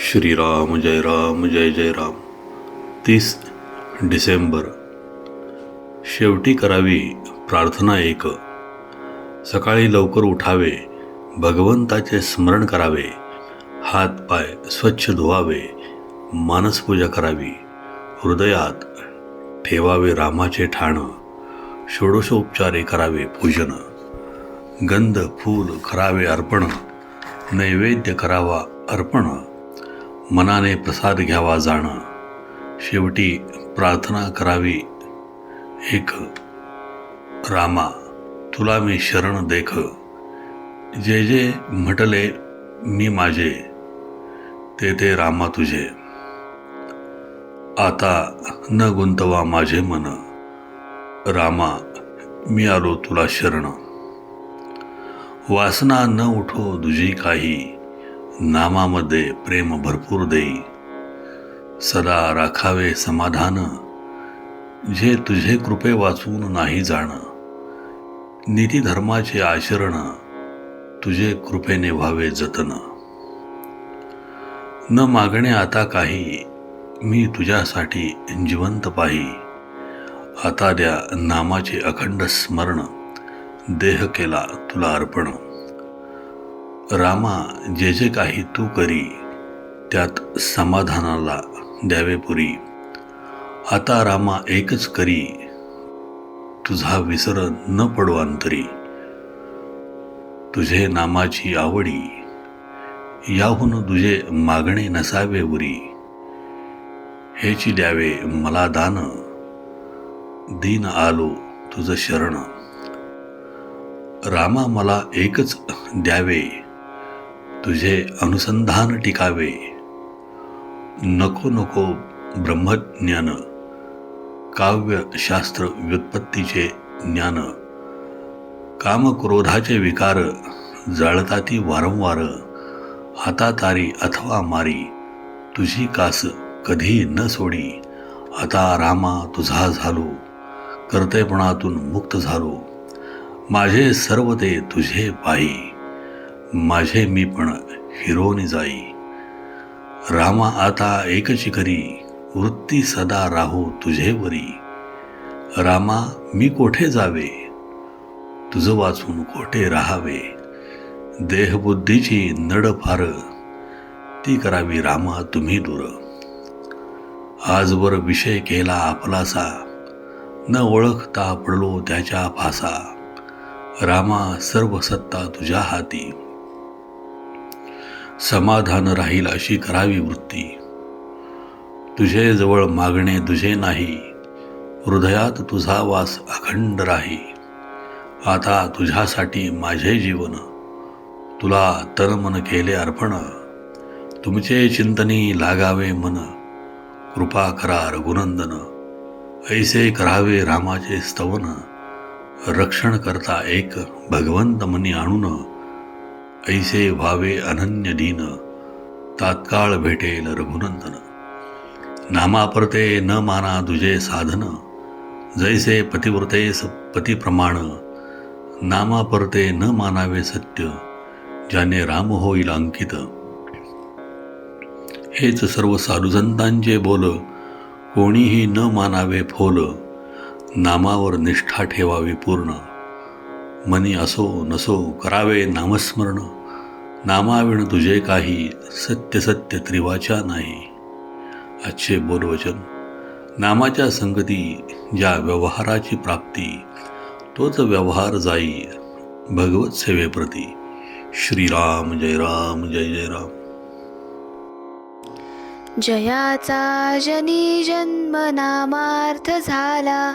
श्रीराम जय राम जय जय राम. तीस डिसेंबर. शेवटी करावी प्रार्थना एक. सकाळी लवकर उठावे भगवंताचे स्मरण करावे हात पाय स्वच्छ धुवावे मानसपूजा करावी हृदयात ठेवावे रामाचे ठाण षोडशोपचारे करावे पूजन गंध फूल करावे अर्पण नैवेद्य करावा अर्पण मनाने प्रसाद घ्यावा जाणं. शेवटी प्रार्थना करावी. एक रामा तुला मी शरण देख. जे जे म्हटले मी माझे. ते ते रामा तुझे. आता न गुंतवा माझे मन. रामा मी आलो तुला शरण. वासना न उठो तुझी काही. नामामध्ये प्रेम भरपूर देई. सदा राखावे समाधान. जे तुझे कृपे वाचून नाही जाण. नीती धर्माचे आचरण. तुझे कृपेने व्हावे जतन. न मागणे आता काही. मी तुझ्यासाठी जिवंत पाही आता द्या नामाचे अखंड स्मरण. देह केला तुला अर्पण. रामा जे जे काही तू करी त्यात समाधानाला द्यावे पुरी. आता रामा एकच करी तुझा विसर न पडो अंतरी तुझे नामाची आवडी याहून तुझे मागणे नसावे उरी. हेची द्यावे मला दान दीन आलो तुझं शरण. रामा मला एकच द्यावे तुझे अनुसंधान टिकावे. नको नको ब्रह्मज्ञान. काव्य शास्त्र व्युत्पत्तीचे ज्ञान. कामक्रोधाचे विकार जळताती वारंवार. आता तारी अथवा मारी तुझी कास कधी न सोडी. आता रामा तुझा झालो कर्तेपणातून मुक्त झालो. माझे सर्व ते तुझे पायी. माझे मी पण हिरोनी जाई. रामा आता एकची करी वृत्ती सदा राहू तुझे वरी. रामा मी कोठे जावे? तुझं वाचून कोठे राहावे? देहबुद्धीची नड फार ती करावी रामा तुम्ही दूर. आजवर विषय केला आपलासा न ओळखता पडलो त्याच्या फासा रामा सर्व सत्ता तुझ्या हाती. समाधान राहील अशी करावी वृत्ती. तुझे जवळ मागणे तुझे नाही. हृदयात तुझा वास अखंड राही. आता तुझ्यासाठी माझे जीवन. तुला तनमन केले अर्पण. तुमचे चिंतनी लागावे मन. कृपा करा रघुनंदन. ऐसे करावे रामाचे स्तवन. रक्षण करता एक भगवंत मनी आणून ऐसे व्हावे अनन्य दीन तात्काळ भेटेल रघुनंदन. नामापरते न माना तुझे साधन जैसे पतिव्रते पतिप्रमाण नामापरते न मानावे सत्य ज्याने राम होईल अंकित. हेच सर्व साधुसंतांचे बोल कोणीही न मानावे फोल नामावर निष्ठा ठेवावी पूर्ण. मनी असो नसो करावे नामस्मरण. नामाविण तुझे काही सत्य सत्य त्रिवाचा नाही. आजचे बोलवचन. नामाच्या संगती ज्या व्यवहाराची प्राप्ती तोच व्यवहार जाई भगवत सेवेप्रती. श्रीराम जय राम जय जय राम. जयाचा जनी जन्म नामार्थ झाला.